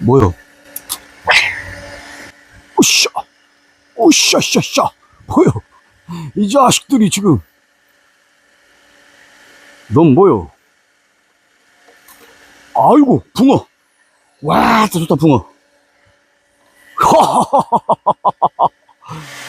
뭐요? 오샤, 오샤샤샤, 뭐요? 이 자식들이 지금. 넌 뭐요? 아이고, 붕어. 와, 좋다, 붕어.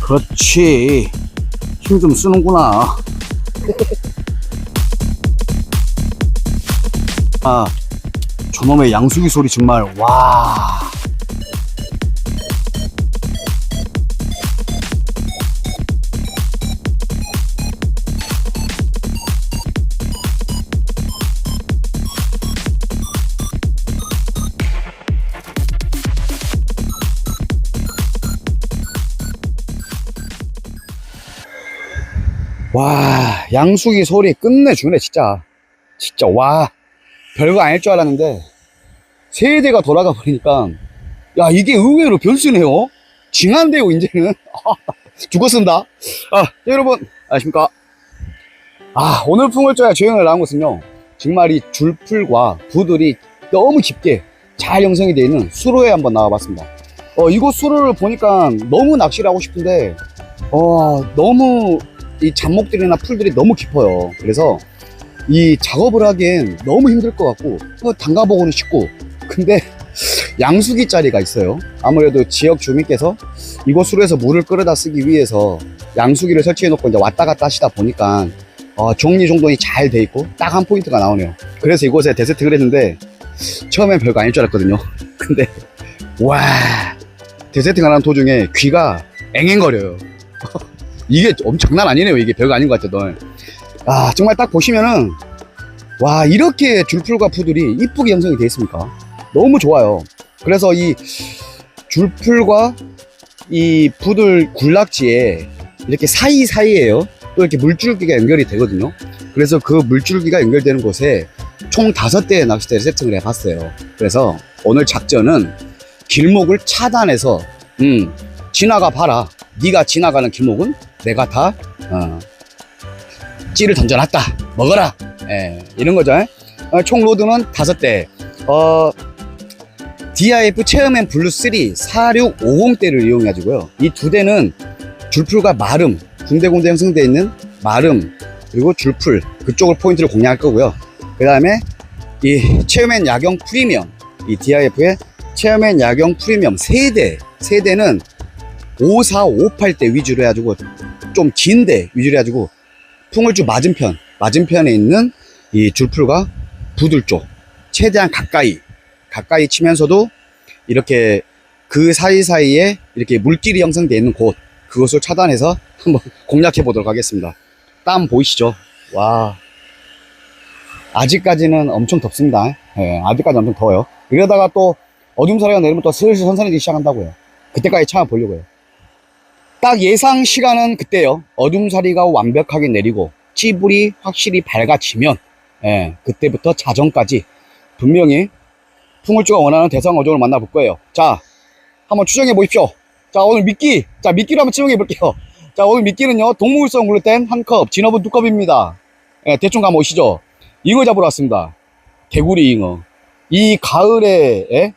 그렇지. 힘 좀 쓰는구나. 아, 저놈의 양수기 소리 정말, 와. 양수기 소리 끝내주네, 진짜. 진짜, 와. 별거 아닐 줄 알았는데, 세 대가 돌아가 버리니까, 야, 이게 의외로 변수네요. 징한데요, 이제는. 죽었습니다. 아, 자, 여러분, 안녕하십니까. 아, 오늘 풍월조야 조형을 나온 것은요, 정말 이 줄풀과 부들이 너무 깊게 잘 형성이 되어 있는 수로에 한번 나와봤습니다. 어, 이곳 수로를 보니까 너무 낚시를 하고 싶은데, 어, 너무 이 잡목들이나 풀들이 너무 깊어요. 그래서 이 작업을 하기엔 너무 힘들 것 같고 어, 담가보고는 쉽고 근데 양수기 자리가 있어요. 아무래도 지역 주민께서 이곳 수로에서 물을 끌어다 쓰기 위해서 양수기를 설치해 놓고 이제 왔다 갔다 하시다 보니까 어, 정리정돈이 잘 돼 있고 딱 한 포인트가 나오네요. 그래서 이곳에 대세특을 했는데 처음엔 별거 아닐 줄 알았거든요. 근데 와 대세특 하는 도중에 귀가 앵앵거려요. 이게 엄청 장난 아니네요. 이게 별거 아닌 것 같아요. 너. 아, 정말 딱 보시면은, 와, 이렇게 줄풀과 푸들이 이쁘게 형성이 되어 있습니까? 너무 좋아요. 그래서 이 줄풀과 이 푸들 굴락지에 이렇게 사이사이에요. 또 이렇게 물줄기가 연결이 되거든요. 그래서 그 물줄기가 연결되는 곳에 총 다섯 대의 낚싯대를 세팅을 해봤어요. 그래서 오늘 작전은 길목을 차단해서, 음, 지나가 봐라. 네가 지나가는 길목은 내가 다 어, 찌를 던져놨다. 먹어라. 예, 이런 거죠. 어, 총 로드는 다섯 대. 어, DIF 체어맨 블루 3 4650대를 이용해가지고요. 이 두 대는 줄풀과 마름 군데군데 형성되어 있는 마름 그리고 줄풀 그쪽을 포인트를 공략할 거고요. 그 다음에 이 체어맨 야경 프리미엄 이 DIF의 체어맨 야경 프리미엄 세대 세대는 54, 58대 위주로 해가지고 좀 긴데 위주로 해가지고 풍을주 맞은편 맞은편에 있는 이 줄풀과 부들 쪽 최대한 가까이 가까이 치면서도 이렇게 그 사이사이에 이렇게 물길이 형성되어 있는 곳 그것을 차단해서 한번 공략해 보도록 하겠습니다. 땀 보이시죠? 와. 아직까지는 엄청 덥습니다. 예, 아직까지 엄청 더워요. 이러다가 또 어둠 사이가 내리면 또 슬슬 선선해지기 시작한다고요. 그때까지 참아보려고요 딱 예상 시간은 그때요. 어둠사리가 완벽하게 내리고 찌불이 확실히 밝아지면 예, 그때부터 자정까지 분명히 풍울주가 원하는 대상 어종을 만나볼 거예요. 자, 한번 추정해 보십시오. 자, 오늘 미끼. 자, 미끼로 한번 추정해 볼게요. 자, 오늘 미끼는요. 동물성 글루텐 한 컵, 진업은 두 컵입니다. 예, 대충 가면 오시죠. 잉어 잡으러 왔습니다. 개구리 잉어. 이 가을에 예?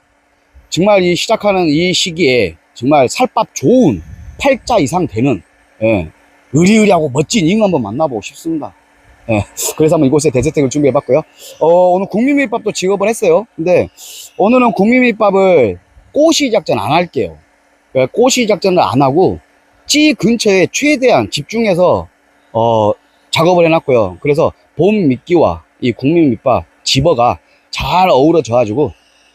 정말 이 시작하는 이 시기에 정말 살밥 좋은 8자 이상 되는 예, 의리의리하고 멋진 잉어 한번 만나보고 싶습니다. 예, 그래서 한번 이곳에 대세택을 준비해봤고요. 어, 오늘 국민밀밥도 지급을 했어요. 근데 오늘은 국민밀밥을 꼬시 작전 안 할게요. 그러니까 꼬시 작전을 안 하고 찌 근처에 최대한 집중해서 어, 작업을 해놨고요. 그래서 봄 미끼와 이 국민 밑밥 집어가 잘 어우러져 가지고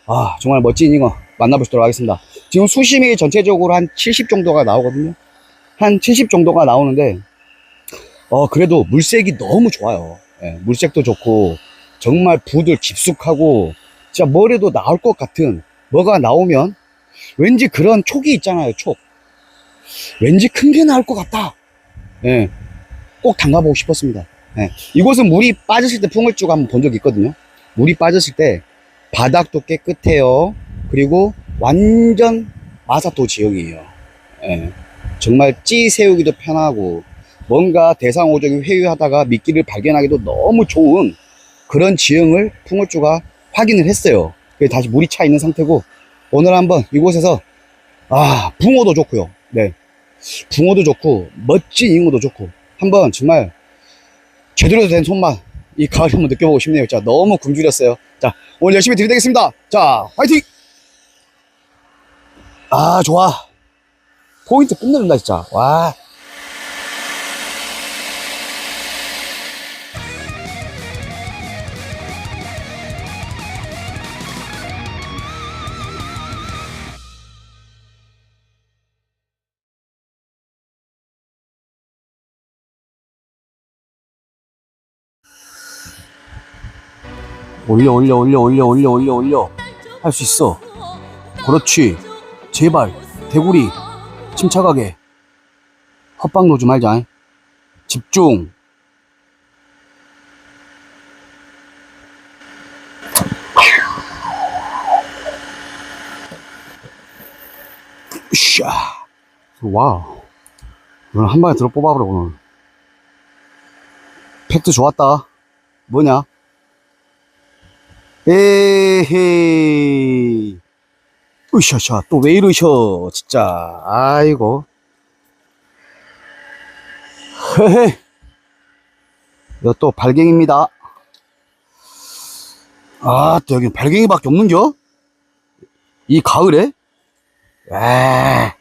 아 정말 멋진 잉어 만나보시도록 하겠습니다. 지금 수심이 전체적으로 한 70 정도가 나오거든요. 한 70 정도가 나오는데 어 그래도 물색이 너무 좋아요. 예, 물색도 좋고 정말 부들 깊숙하고 진짜 뭐래도 나올 것 같은 뭐가 나오면 왠지 그런 촉이 있잖아요. 촉. 왠지 큰 게 나올 것 같다. 예, 꼭 담가보고 싶었습니다. 예, 이곳은 물이 빠졌을 때 풍을 쭉 한번 본 적이 있거든요. 물이 빠졌을 때 바닥도 깨끗해요. 그리고 완전 마사토 지역이에요. 예, 정말 찌 세우기도 편하고 뭔가 대상호적이 회유하다가 미끼를 발견하기도 너무 좋은 그런 지형을 풍어주가 확인을 했어요. 그래서 다시 물이 차 있는 상태고 오늘 한번 이곳에서 아 붕어도 좋고요. 네, 붕어도 좋고 멋진 잉어도 좋고 한번 정말 제대로 된 손맛 이 가을 한번 느껴보고 싶네요. 자 너무 굶주렸어요. 자 오늘 열심히 들이대겠습니다. 자 화이팅! 아 좋아. 포인트 끝내준다 진짜. 와. 올려 올려 올려 올려 올려 올려 올려. 할 수 있어. 그렇지 제발 대구리 침착하게. 헛방 놓지 말자. 집중. 으쌰. 와우. 오늘 한 방에 들어 뽑아버려 오늘. 팩트 좋았다. 뭐냐? 에헤이. 으쌰샤, 또왜 이러셔, 진짜. 아이고. 헤헤. 이거 또 발갱입니다. 아, 또 여기 발갱이밖에 없는겨? 이 가을에? 에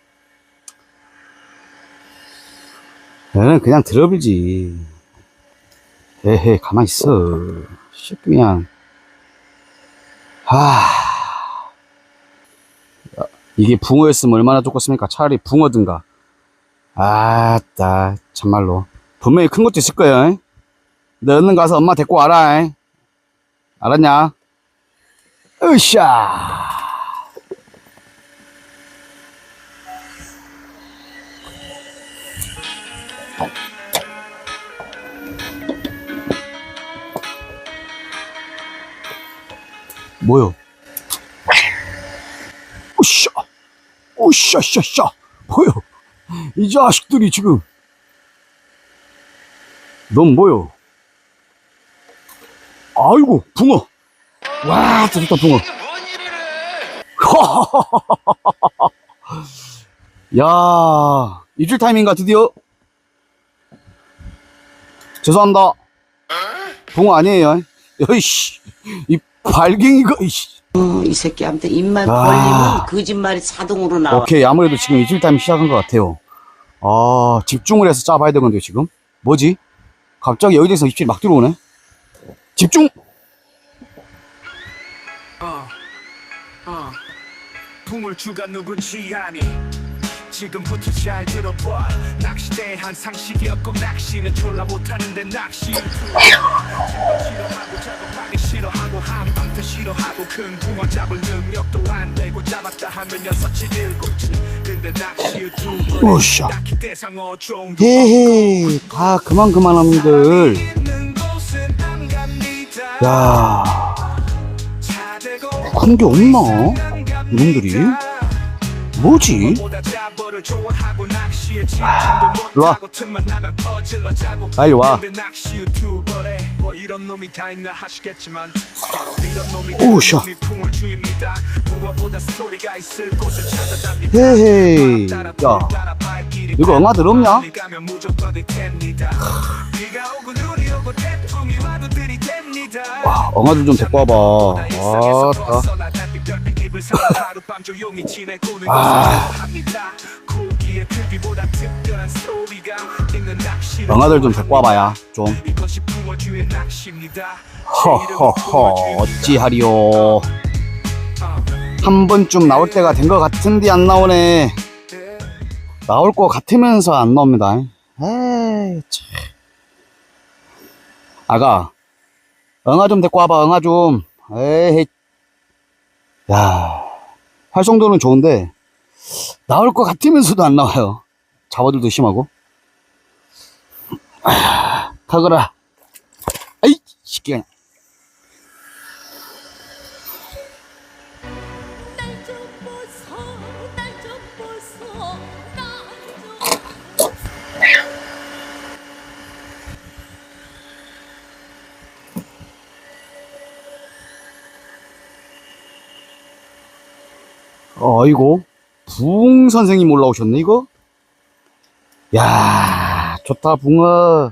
얘는 그냥 들어불지. 에헤, 가만히 있어. 씨, 그냥. 하. 야, 이게 붕어였으면 얼마나 좋겠습니까? 차라리 붕어든가. 아따, 참말로. 분명히 큰 것도 있을 거야. 잉? 너 얼른 가서 엄마 데리고 와라. 잉? 알았냐? 으쌰. 뭐요? 으쌰, 으쌰, 샤 뭐요? 이 자식들이 지금. 넌 뭐요? 아이고, 붕어. 와, 좋다, 붕어. 야, 입질 타이밍가 드디어. 죄송합니다. 붕어 아니에요. 여이씨, 이 발갱이가, 이씨. 어, 이 새끼한테 입만 아. 벌리면 거짓말이 자동으로 나와. 오케이 아무래도 지금 이질 타임 시작한 것 같아요. 아 집중을 해서 짜봐야 되건데요 지금? 뭐지? 갑자기 여기에서 입질이 막 들어오네. 집중! 어, 어, 풍물주가 누군지 아니? 지금부터 잘 들어봐. 낚시대 한 상식이 없고 낚시는 졸라 못하는데 낚시. 싫어하고 작업하기 싫어하고 한방도 싫어하고 큰 붕어 잡을 능력도 안 되고 잡았다 하면 여섯 치 일곱치 근데 낚시 유튜브 오샤. 딱히 대상어 정도 헤헤 다 그만 그만 함들. 있는 곳은 안 갑니다. 야. 그런 게 없나? 이놈들이? 뭐지? 보다 잡어를 좋아하고 낚시에 아, 진심도 일로와. 못하고 틈만 나면 퍼질러 자고 빨리 와. 근데 낚시 유튜버래. 뭐 이런 놈이 다 있나 하시겠지만. 바로 이런 놈이 오우, 샤. 놈이 풍을 주입니다. 무엇보다 스토리가 있을 곳을 찾아답니다. 헤헤이. 야, 이거 무조건 됩니다. 비가 오고 눈이 오고 태풍이 와도 들이댑니다 와, 엉아들 좀 데리고 와봐. 아, 다. 아. 엉아들 좀 데리고 와봐야, 좀. 허허허, 어찌하리요. 한 번쯤 나올 때가 된 것 같은데 안 나오네. 나올 것 같으면서 안 나옵니다. 에이, 참. 아가, 응아 좀 데리고 와봐 응아 좀. 에이. 야 활성도는 좋은데 나올 것 같으면서도 안 나와요. 잡아들도 심하고. 아, 가거라. 아이 시끼가 어이고 붕 선생님 올라오셨네 이거? 야 좋다 붕어.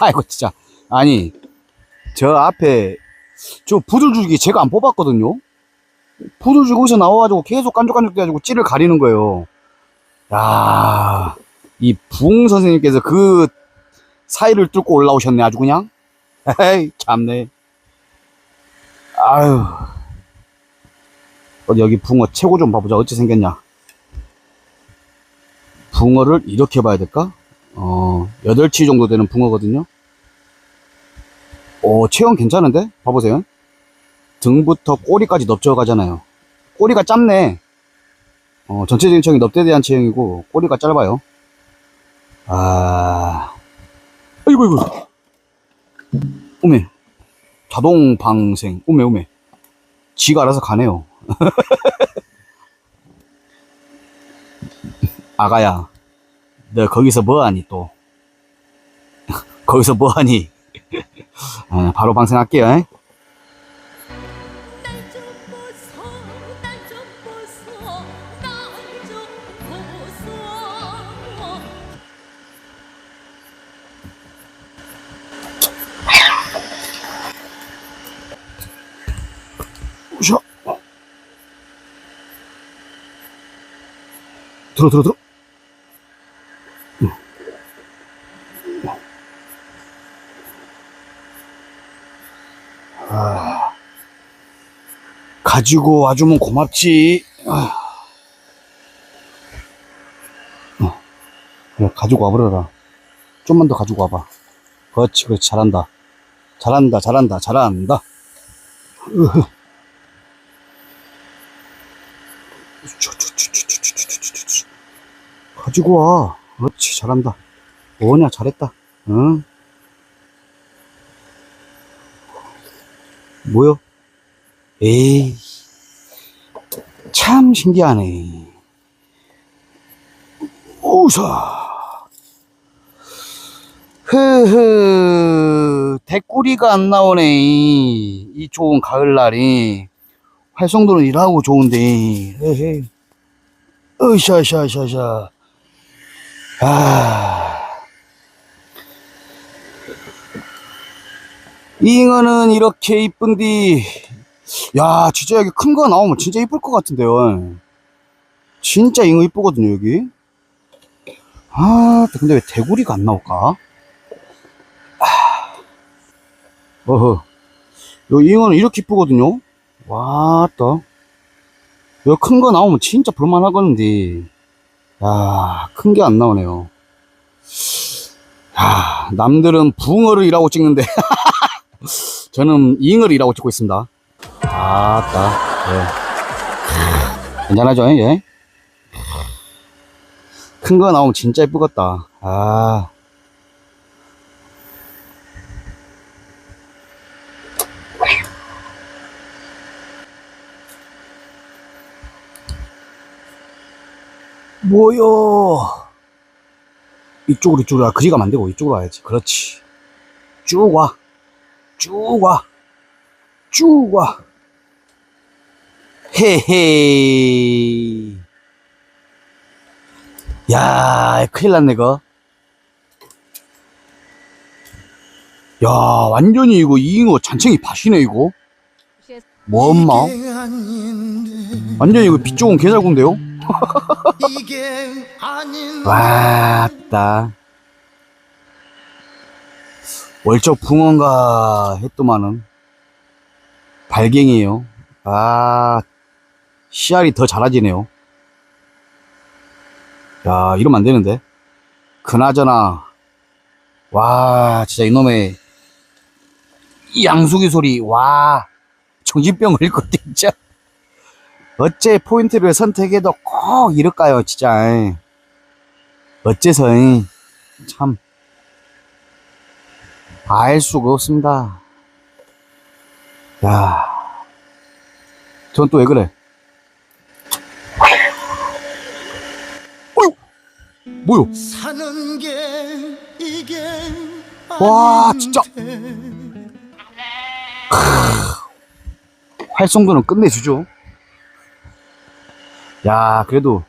아이고 진짜. 아니 저 앞에 저 부들줄기 제가 안 뽑았거든요. 부들줄기 거기서 나와가지고 계속 깐족깐족 돼가지고 찌를 가리는 거예요. 야이 붕 선생님께서 그 사이를 뚫고 올라오셨네 아주 그냥. 에이 참네. 아유 여기 붕어 최고 좀 봐보자. 어찌 생겼냐. 붕어를 이렇게 봐야 될까? 어, 8치 정도 되는 붕어거든요. 오, 체형 괜찮은데? 봐보세요. 등부터 꼬리까지 넓져 가잖아요. 꼬리가 짧네. 어, 전체적인 체형이 넙대대한 체형이고, 꼬리가 짧아요. 아, 아이고, 아이고. 오메. 자동 방생. 오메, 오메. 지가 알아서 가네요. 아가야, 너 거기서 뭐하니 또? 거기서 뭐하니? 아, 바로 방생할게요. 에? 들어, 들어, 들어. 응. 아, 가지고 와주면 고맙지. 아. 어, 그래, 가지고 와버려라. 좀만 더 가지고 와봐. 그렇지, 그렇지, 잘한다. 잘한다, 잘한다, 잘한다. 으흐. 가지고 와. 그렇지, 잘한다. 뭐냐, 잘했다. 응? 뭐요? 에이, 참 신기하네. 우사. 흐흐, 대꾸리가 안 나오네. 이 좋은 가을날이. 활성도는 일하고 좋은데. 헤헤. 으샤샤샤샤. 아. 잉어는 이렇게 이쁜디. 야, 진짜 여기 큰 거 나오면 진짜 이쁠 것 같은데요. 진짜 잉어 이쁘거든요, 여기. 아, 근데 왜 대구리가 안 나올까? 아. 어허. 요 잉어는 이렇게 이쁘거든요. 와, 또. 이거 큰거 나오면 진짜 볼만하겠는데. 야, 큰 게 안 나오네요. 야, 남들은 붕어를 일하고 찍는데. 저는 잉어를 일하고 찍고 있습니다. 아따, 예. 괜찮아죠, 예? 큰 거 나오면 진짜 예쁘겠다. 아. 뭐요? 이쪽으로 이쪽으로 와. 그리 가면 안 되고 이쪽으로 와야지. 그렇지. 쭉 와. 쭉 와. 쭉 와. 헤헤. 야, 큰일 났네, 거. 야, 완전히 이거 잉어 잔챙이 밭이네, 이거. 뭐 엄마? 완전 이거 비 좋은 개살군데요? 왔다. 월적 붕어인가 했더만은 발갱이에요. 아, 씨알이 더 잘아지네요. 야, 이러면 안 되는데. 그나저나, 와, 진짜 이놈의 이 양수기 소리, 와, 정신병 걸릴 것 진짜. 어째 포인트를 선택해도 꼭 이럴까요, 진짜. 어째서, 이, 참, 알 수가 없습니다. 야, 전 또 왜 그래? 어휴! 뭐요? 와, 진짜. 활성도는 끝내주죠. 야, 그래도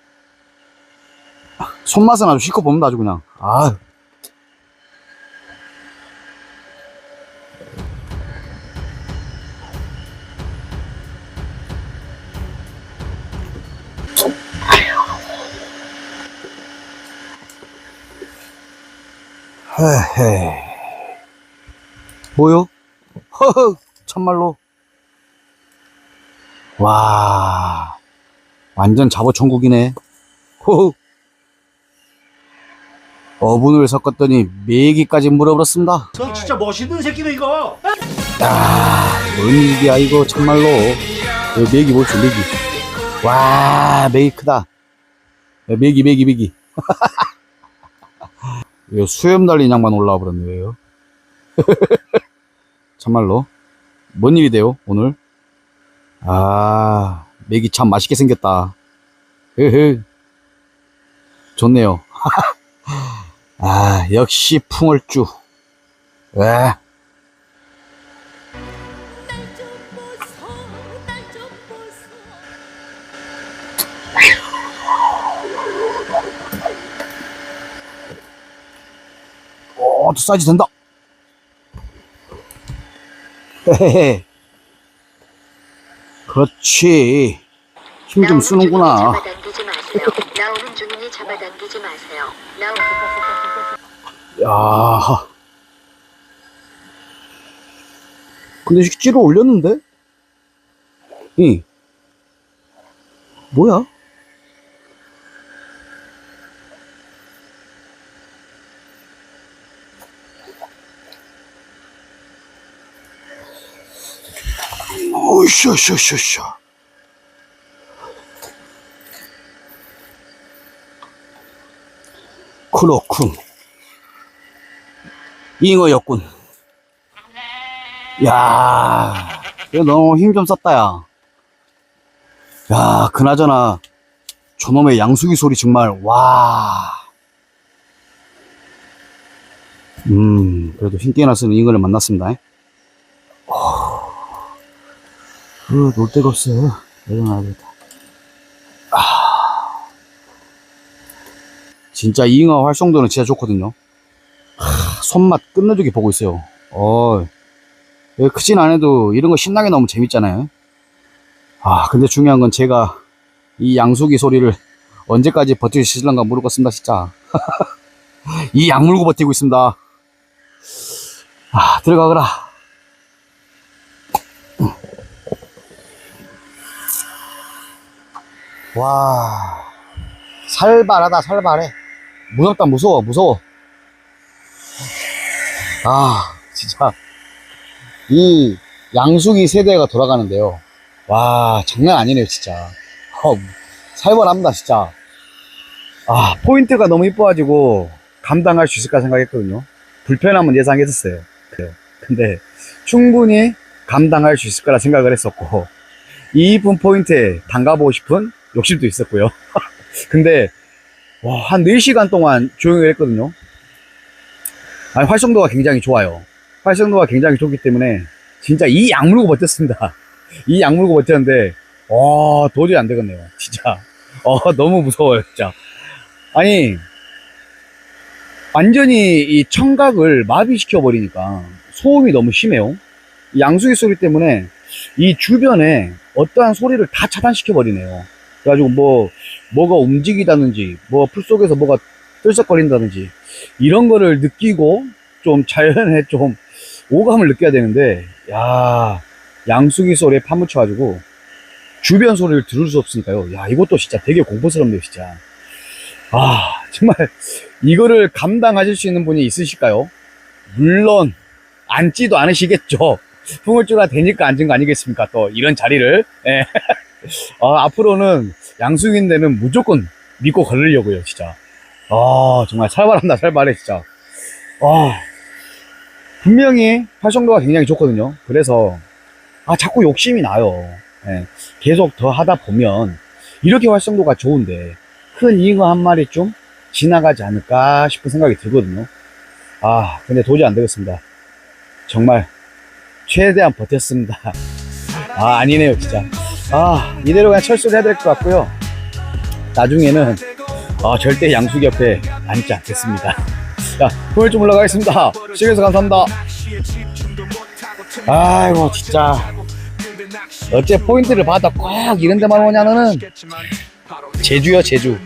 손맛은 아주 실컷 뽑는다 아주 그냥. 아. 헤헤. 뭐요? 허허, 참말로. 와, 완전 잡어천국이네. 호호. 어분을 섞었더니 메기까지 물어버렸습니다. 너 진짜 멋있는 새끼네 이거. 뭔 일이야, 이거, 참말로. 여기 메기 보시 메기. 와, 메기 크다. 야, 메기, 메기, 메기. 이거 수염 달린 양반 올라와 버렸네요. 참말로. 뭔 일이 돼요, 오늘? 아, 메기 참 맛있게 생겼다. 흐흐. 좋네요. 아, 역시 풍월주. 보소 어, 또 사이즈 된다. 헤헤헤. 그렇지. 힘 좀 쓰는구나. 잡아당기지 마세요. 나오는 중이니 잡아당기지 마세요. 나오... 야. 근데 식지를 올렸는데? 이. 뭐야? 오샤샤샤샤. 그렇군. 잉어였군. 야, 너무 힘 좀 썼다, 야. 야, 그나저나, 저놈의 양수기 소리 정말, 와. 음, 그래도 힘께나 쓰는 잉어를 만났습니다. 어, 그, 놀 데가 없어. 내려놔야겠다. 아, 진짜 잉어 활성도는 진짜 좋거든요. 손맛 끝내주게 보고 있어요. 어, 예, 크진 않아도 이런 거 신나게 나오면 재밌잖아요. 아, 근데 중요한 건 제가 이 양수기 소리를 언제까지 수 있을런가 모르겠습니다, 진짜. 이 약 물고 버티고 있습니다. 아, 들어가거라. 와, 살발하다, 살발해. 무섭다, 무서워, 무서워. 아, 진짜. 이 양수기 세대가 돌아가는데요. 와, 장난 아니네요, 진짜. 어, 살벌합니다, 진짜. 아, 포인트가 너무 이뻐가지고 감당할 수 있을까 생각했거든요. 불편함은 예상했었어요. 그래요. 근데 충분히 감당할 수 있을 거라 생각을 했었고, 이 이쁜 포인트에 담가보고 싶은 욕심도 있었고요. 근데, 와, 한 4시간 동안 조용히 했거든요. 아니, 활성도가 굉장히 좋아요. 활성도가 굉장히 좋기 때문에 진짜 이 약물고 버텼습니다. 이 약물고 버텼는데 와 도저히 안 되겠네요. 진짜 어 너무 무서워요. 진짜 아니 완전히 이 청각을 마비시켜 버리니까 소음이 너무 심해요. 이 양수기 소리 때문에 이 주변에 어떠한 소리를 다 차단시켜 버리네요. 그래가지고 뭐 뭐가 움직이다든지 뭐 풀 속에서 뭐가 들썩거린다든지 이런 거를 느끼고 좀 자연에 좀 오감을 느껴야 되는데 야 양수기 소리에 파묻혀 가지고 주변 소리를 들을 수 없으니까요. 야 이것도 진짜 되게 공포스럽네요, 진짜. 아 정말 이거를 감당하실 수 있는 분이 있으실까요? 물론 앉지도 않으시겠죠. 풍을주가 되니까 앉은 거 아니겠습니까? 또 이런 자리를. 예. 아, 앞으로는 양수기인 데는 무조건 믿고 걸으려고요, 진짜. 아, 정말 살벌한다, 살벌해, 진짜. 아, 분명히 활성도가 굉장히 좋거든요. 그래서, 아, 자꾸 욕심이 나요. 예. 계속 더 하다 보면, 이렇게 활성도가 좋은데, 큰 잉어 한 마리 좀 지나가지 않을까 싶은 생각이 들거든요. 아, 근데 도저히 안 되겠습니다. 정말, 최대한 버텼습니다. 아, 아니네요, 진짜. 아, 이대로 그냥 철수를 해야 될 것 같고요. 나중에는, 어, 절대 양수기 옆에 앉지 않겠습니다. 자, 오늘 좀 올라가겠습니다. 시청해서 감사합니다. 아이고, 진짜. 어째 포인트를 받아 꼭 이런 데만 오냐면은, 제주요, 제주.